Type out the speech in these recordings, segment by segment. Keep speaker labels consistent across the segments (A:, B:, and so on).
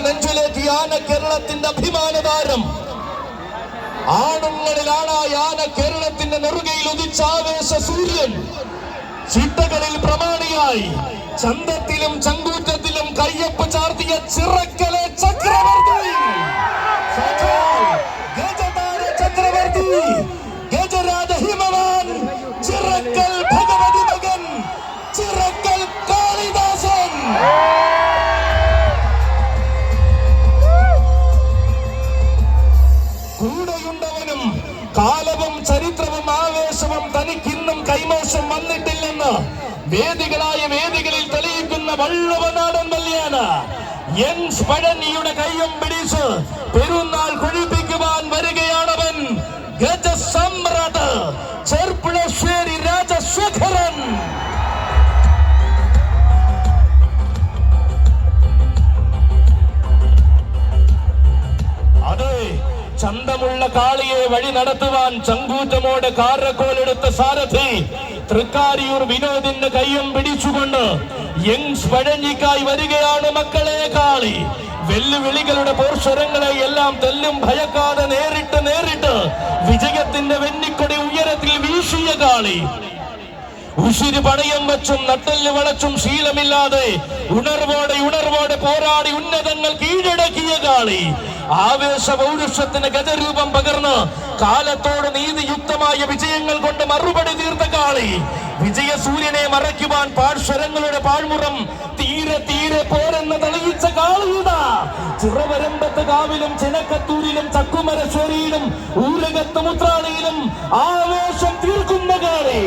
A: തന്റെ നെഞ്ചിലെ ധ്യാന കേരളത്തിന്റെ അഭിമാന താരം ആണുങ്ങളിലാണ് ആ ആന കേരളത്തിന്റെ നെറുകയിൽ ഉദിച്ച ആവേശ സൂര്യൻ. ചിട്ടകളിൽ പ്രമാണിയായി. ചന്തത്തിലും ചങ്കൂറ്റത്തിലും കയ്യപ്പ് ചാർത്തിയ ചിറക്കലെ ചക്രവർത്തി. ചക്രവർത്തി. കാലവും ചരിത്രവും ആവേശവും തനിക്കിന്നും കൈമോശം വന്നിട്ടില്ലെന്ന് വേദികളായ വേദികളിൽ തെളിയിക്കുന്ന വള്ളുവനാടൻ വല്യാണ് എൻ പഴനിയുടെ കൈയും പിടിച്ച് പെരുന്നാൾ കൊഴിപ്പിക്കുവാൻ ചന്തമുള്ള കാളിയെ വഴി നടത്തുവാൻ ചങ്കൂറ്റമോട് കാരക്കോലെടുത്ത സാരഥി തൃക്കാരിയൂർ വിനോദിന്റെ കയ്യും പിടിച്ചുകൊണ്ട് യങ്സ് പഴഞ്ഞിക്കായി വരികയാണ് മക്കളെ കാളി. വെല്ലുവിളികളുടെ പോർശ്വരങ്ങളെ എല്ലാം തെല്ലും ഭയക്കാതെ നേരിട്ട് നേരിട്ട് വിജയത്തിന്റെ വെന്നിക്കൊടി ഉയരത്തിൽ വീശിയ കാളി. ഉശിര് പണയം വെച്ചും നട്ടൽ വളച്ചും ശീലമില്ലാതെ ഉണർവോടെ ഉണർവോടെ പോരാടി ഉന്നതങ്ങൾ കീഴടക്കിയ കാളി. ആവേശ പൗരുഷത്തിന് ഗജരൂപം പകർന്ന് കാലത്തോട് നീതിയുക്തമായ വിജയങ്ങൾ കൊണ്ട് മറുപടി തീർത്ത കാളി. വിജയ സൂര്യനെ മറയ്ക്കുവാൻ പാഴ്ശ്വരങ്ങളുടെ പാഴ്മുറം തീരെ തീരെ പോരെന്ന് തെളിയിച്ച കാളിയുടാ ചിറവരമ്പത്ത് കാവിലും ചിനക്കത്തൂരിലും ചക്കുമരശ്വരിയിലും ഊരകത്ത് മുത്രാളിയിലും ആവേശം തീർക്കുന്ന കാളി.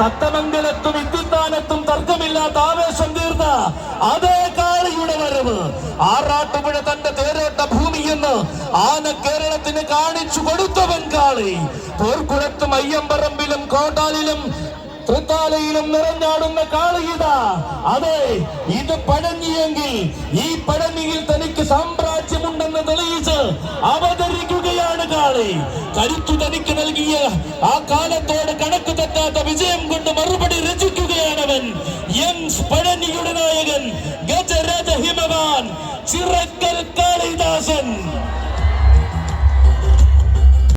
A: തത്തമംഗലത്തും വിദ്യുത്താനത്തും തർക്കമില്ലാത്ത ആവേശം തീർത്ത അതേ കാളിയുടെ വരവ്. ആറാട്ടുപുഴ തന്റെ തേരോട്ട ആന കേരളത്തിന് കാണിച്ചു കൊടുത്ത ബംഗാളി പോർക്കുളത്തും അയ്യമ്പറമ്പിലും കോട്ടാലിലും നിറഞ്ഞാടുന്ന കാളിയിത അതെ ഇത് പഴഞ്ഞിയെങ്കിൽ ഈ പഴഞ്ഞിയിൽ തനിക്ക് സാമ്രാജ്യമുണ്ടെന്ന് തെളിയിച്ച് അവതരിക്കുകയാണ് കാളി. കരുത്തു തനിക്ക് നൽകിയ ആ കാലത്തോട് കണക്ക് തെറ്റാത്ത വിജയം കൊണ്ട് മറുപടി രചിക്കുകയാണവൻ യങ്സ് പഴനിയുടെ നായകൻ ഗജരാജ ഹിമവാൻ ചിറക്ക